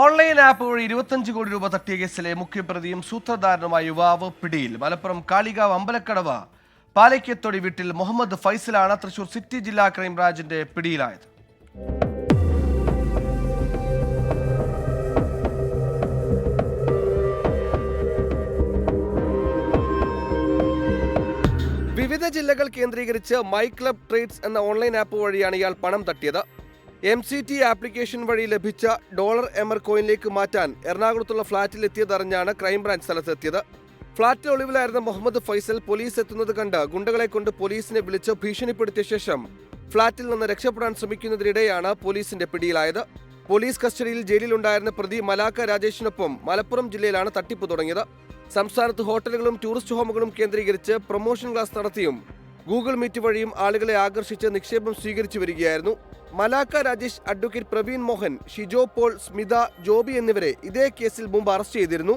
Online app വഴി ഇരുപത്തഞ്ച് കോടി രൂപ തട്ടിയ കേസിലെ മുഖ്യപ്രതിയും സൂത്രധാരനുമായ യുവാവ് പിടിയിൽ. മലപ്പുറം കാളികാവ് അമ്പലക്കടവ പാലയ്ക്കത്തൊടി വീട്ടിൽ മുഹമ്മദ് ഫൈസലാണ് തൃശൂർ സിറ്റി ജില്ലാ ക്രൈംബ്രാഞ്ചിന്റെ പിടിയിലായത്. വിവിധ ജില്ലകൾ കേന്ദ്രീകരിച്ച് മൈ ക്ലബ് ട്രേഡ്സ് എന്ന ഓൺലൈൻ ആപ്പ് വഴിയാണ് ഇയാൾ പണം തട്ടിയത്. എം സി ടി ആപ്ലിക്കേഷൻ വഴി ലഭിച്ച ഡോളർ എമർ കോയിനിലേക്ക് മാറ്റാൻ എറണാകുളത്തുള്ള ഫ്ളാറ്റിൽ എത്തിയതറിഞ്ഞാണ് ക്രൈംബ്രാഞ്ച് സ്ഥലത്തെത്തിയത്. ഫ്ളാറ്റിൽ ഒളിവിലായിരുന്ന മുഹമ്മദ് ഫൈസൽ പോലീസ് എത്തുന്നത് കണ്ട് ഗുണ്ടകളെ കൊണ്ട് പോലീസിനെ വിളിച്ച് ഭീഷണിപ്പെടുത്തിയ ശേഷം ഫ്ളാറ്റിൽ നിന്ന് രക്ഷപ്പെടാൻ ശ്രമിക്കുന്നതിനിടെയാണ് പോലീസിന്റെ പിടിയിലായത്. പോലീസ് കസ്റ്റഡിയിൽ ജയിലിലുണ്ടായിരുന്ന പ്രതി മലാക്ക രാജേഷിനൊപ്പം മലപ്പുറം ജില്ലയിലാണ് തട്ടിപ്പ് തുടങ്ങിയത്. സംസ്ഥാനത്ത് ഹോട്ടലുകളും ടൂറിസ്റ്റ് ഹോമുകളും കേന്ദ്രീകരിച്ച് പ്രൊമോഷൻ ക്ലാസ് നടത്തിയും ഗൂഗിൾ മീറ്റ് വഴിയും ആളുകളെ ആകർഷിച്ച് നിക്ഷേപം സ്വീകരിച്ചു വരികയായിരുന്നു. മലാക്ക രാജേഷ് അഡ്വക്കേറ്റ് പ്രവീൺ മോഹൻ ഷിജോ പോൾ സ്മിത ജോബി എന്നിവരെ ഇതേ കേസിൽ മുമ്പ് അറസ്റ്റ് ചെയ്തിരുന്നു.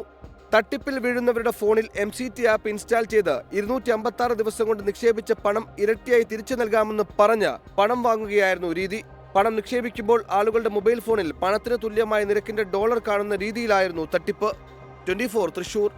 തട്ടിപ്പിൽ വീഴുന്നവരുടെ ഫോണിൽ M C T app install ചെയ്ത് ഇരുന്നൂറ്റി അമ്പത്തി ആറ് ദിവസം കൊണ്ട് നിക്ഷേപിച്ച പണം ഇരട്ടിയായി തിരിച്ചു നൽകാമെന്ന് പറഞ്ഞ് പണം വാങ്ങുകയായിരുന്നു രീതി. പണം നിക്ഷേപിക്കുമ്പോൾ ആളുകളുടെ മൊബൈൽ ഫോണിൽ പണത്തിന് തുല്യമായ നിരക്കിന്റെ ഡോളർ കാണുന്ന രീതിയിലായിരുന്നു തട്ടിപ്പ്. ട്വന്റി തൃശൂർ.